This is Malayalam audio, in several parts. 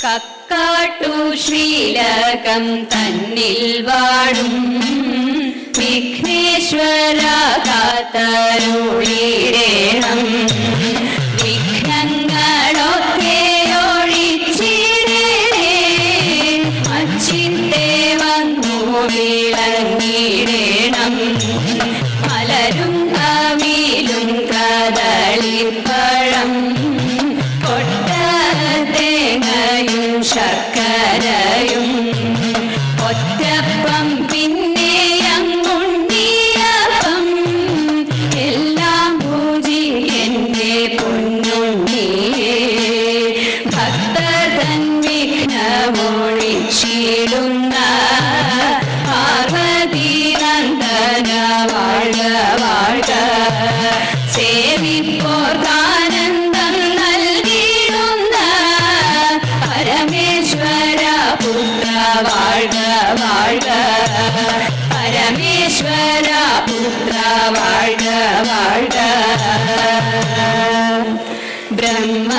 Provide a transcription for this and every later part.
കക്കാട്ടു ശ്രീലകം തന്നിൽ വാടും വിഘ്നേശ്വരാ കാത്തരുളീരേണം Yeah. வாழ்க வாழ்க. பிரம்ம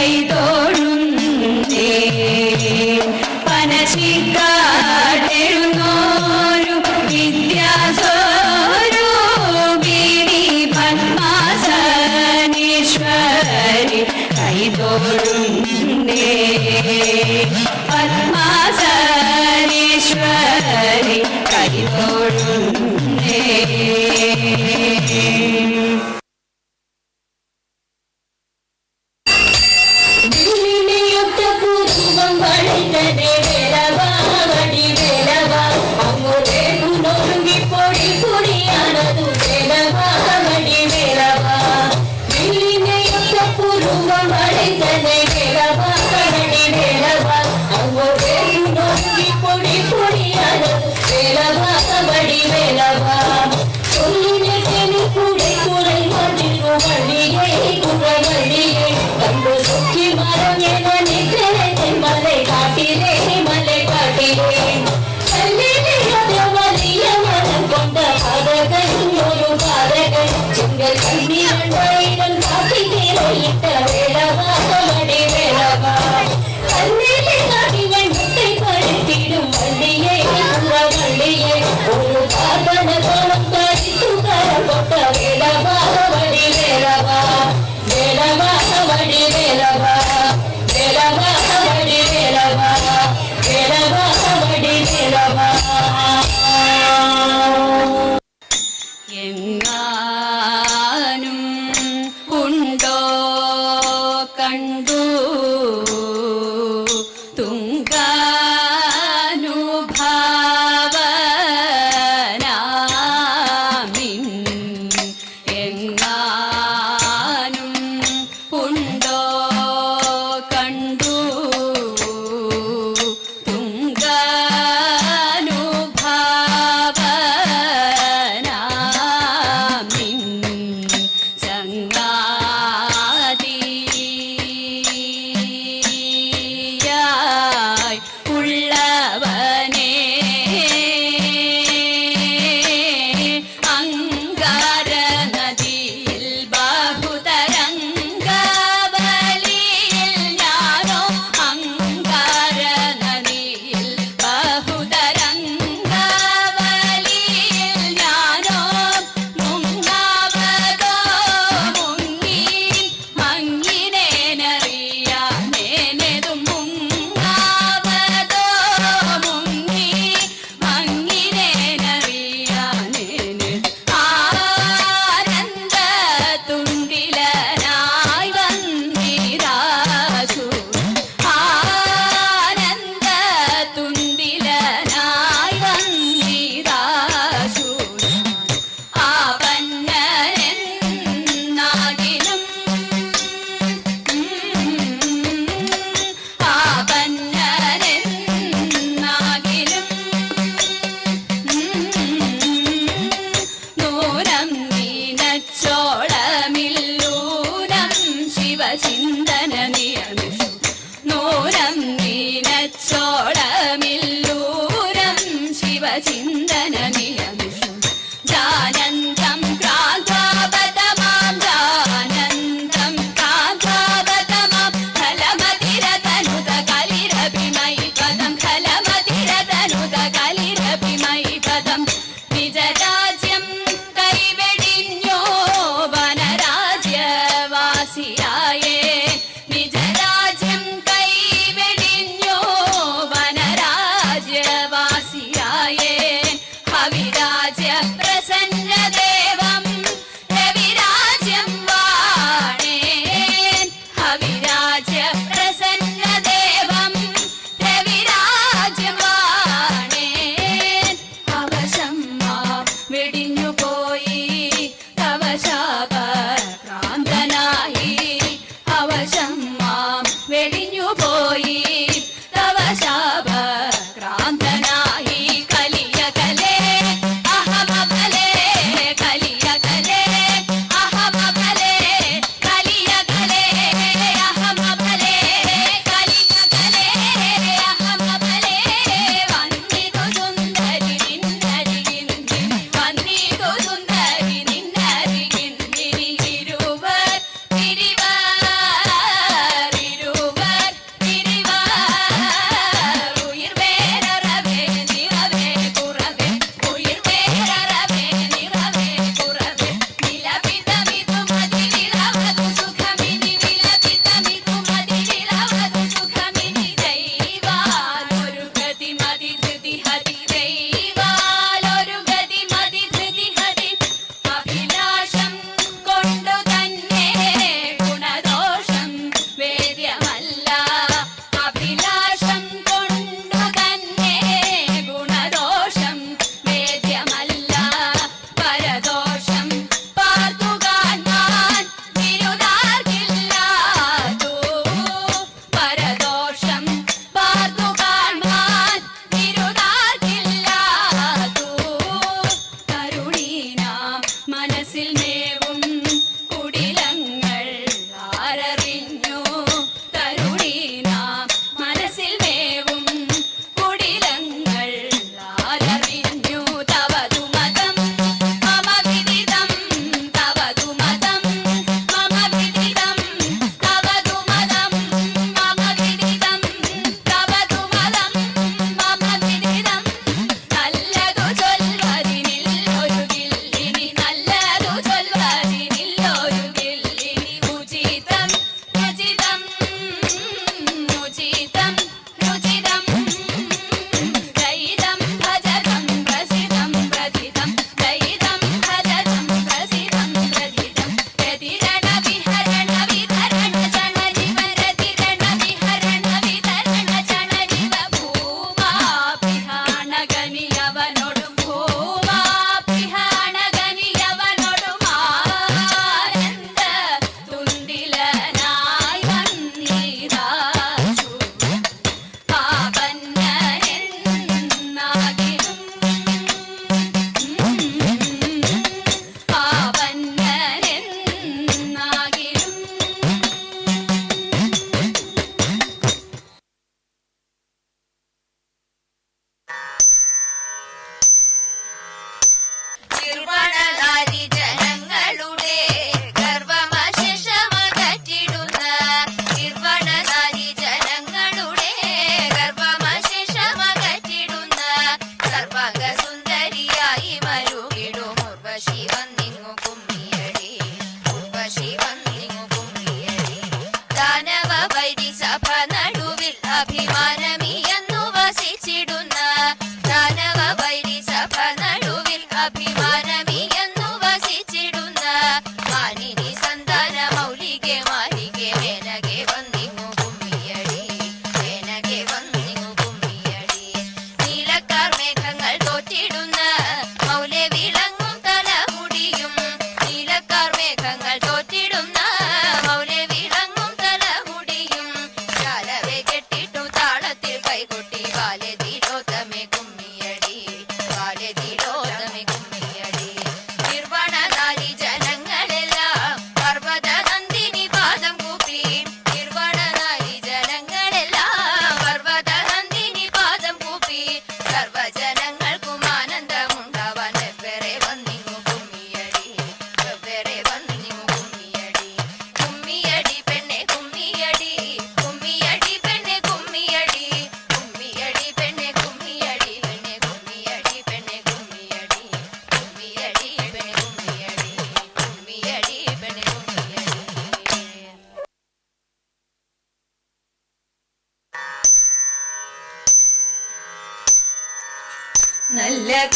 traidor.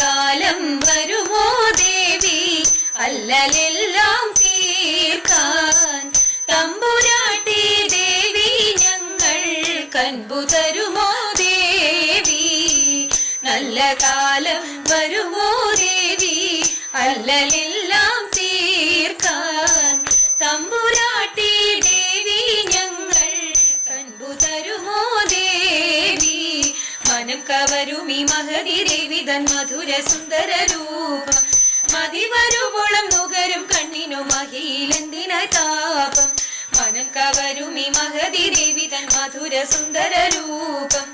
കാലം വരുമോ ദേവി? അല്ലലെല്ലാം തീർക്കാൻ തമ്പുരാട്ടി ദേവി ഞങ്ങൾ കൻപു തരുമോ ദേവി? നല്ല കാലം വരുമോ ദേവി? അല്ലലെല്ലാം മനം കവരുമി മഹതി ദേവി തൻ മധുര സുന്ദര രൂപം മതിവരുവോളം നുകരും കണ്ണിനു മഹിയിലെന്തിനായി താപം. മനം കവരുമി മഹതി ദേവി തൻ മധുര സുന്ദര രൂപം.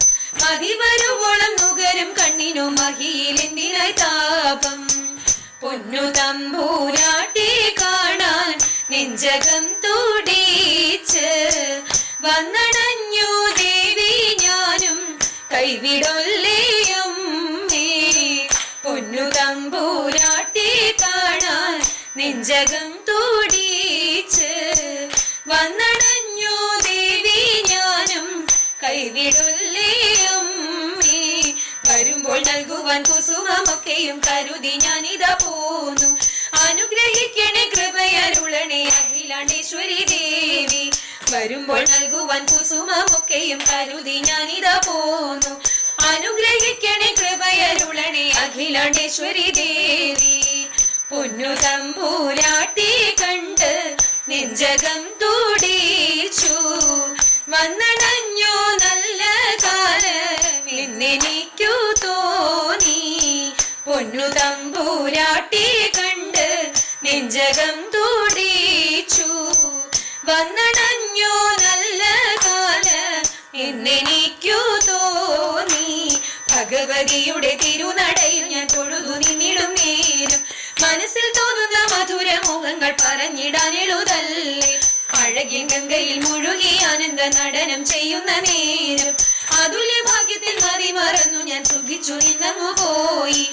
മതിവരുവോളം നുകരും കണ്ണിനു മഹിയിലെന്തിനായി താപം. പൊന്നു തമ്പൂരാട്ടി കാണാൻ നെഞ്ചകം തുടിച്ച് വന്നടഞ്ഞു ദേവി തമ്പൂരാട്ടി കാണാൻ നെഞ്ചകം തുടിച്ച് വന്നടഞ്ഞു ദേവി ഞാനും കൈവിടൊല്ലേയും വരുമ്പോൾ നൽകുവാൻ കുസുമമൊക്കെയും കരുതി ഞാനിതാ പോന്നു. അനുഗ്രഹിക്കണേ കൃപയരുളണേ അഖിലാണ്ടേശ്വരി ദേവി. വരുമ്പോൾ നൽകുവാൻ കുസുമമൊക്കെയും കരുതി ഞാനിതാ പോന്നു. അനുഗ്രഹിക്കണേ കൃപയരുളണേ അഖിലാണ്ടേശ്വരി ദേവി. പൊന്നു തമ്പൂരാട്ടി കണ്ട് നെഞ്ചകം തൂടീച്ചു. വന്നണഞ്ഞോ നല്ല കാലം എന്നെനിക്കു തോന്നി. പൊന്നു തമ്പൂരാട്ടി കണ്ട് നെഞ്ചകം തൂടീച്ചു. വന്നടഞ്ഞു എന്നെനിക്കു തോന്നി. ഭഗവതിയുടെ തിരുനടയിൽ ഞാൻ തൊഴുതു നിന്നിടും നേരം മനസ്സിൽ തോന്നുന്ന മധുര മുഖങ്ങൾ പറഞ്ഞിടാൻ എഴുതല്ലേ അഴകിൽ ഗംഗയിൽ മുഴുകി ആനന്ദ നടനം ചെയ്യുന്ന നേരം അതുല്യ ഭാഗ്യത്തിൽ മതി മറന്നു ഞാൻ സുഖിച്ചു നിന്നു പോയി.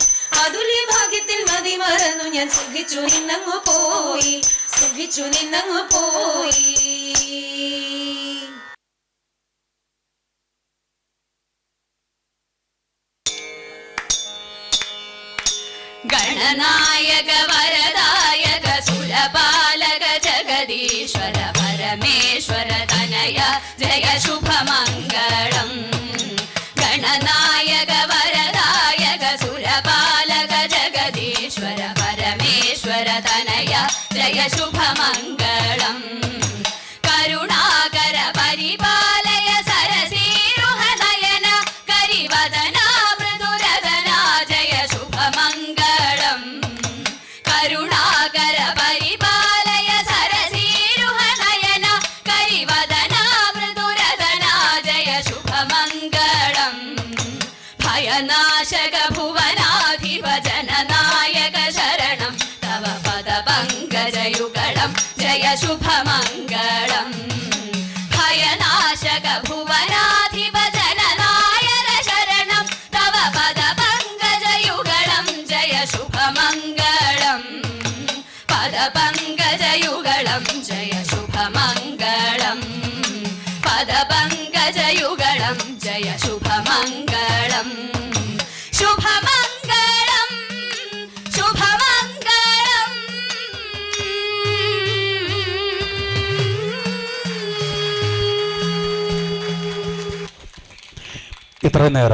അതുല്യ ഭാഗ്യത്തിൽ മതി മറന്നു ഞാൻ സുഖിച്ചു നിന്നു പോയി. സുഖിച്ചു നിന്നങ്ങു പോയി. नायक वरदायक सुरपालक जगदीश्वर परमेश्वर तनय जय शुभमङ्गलम्। गणनायक वरदायक सुरपालक जगदीश्वर परमेश्वर तनय जय शुभमङ्गलम्। ജയ ശുഭമംഗളം ഭയനാശക ഭുവനാധിപ ജനനായക ശരണം തവ പദ പങ്കജയുഗളം ജയ ശുഭമംഗളം പദ പങ്കജയുഗളം ജയ ഇത്രയും നേരം.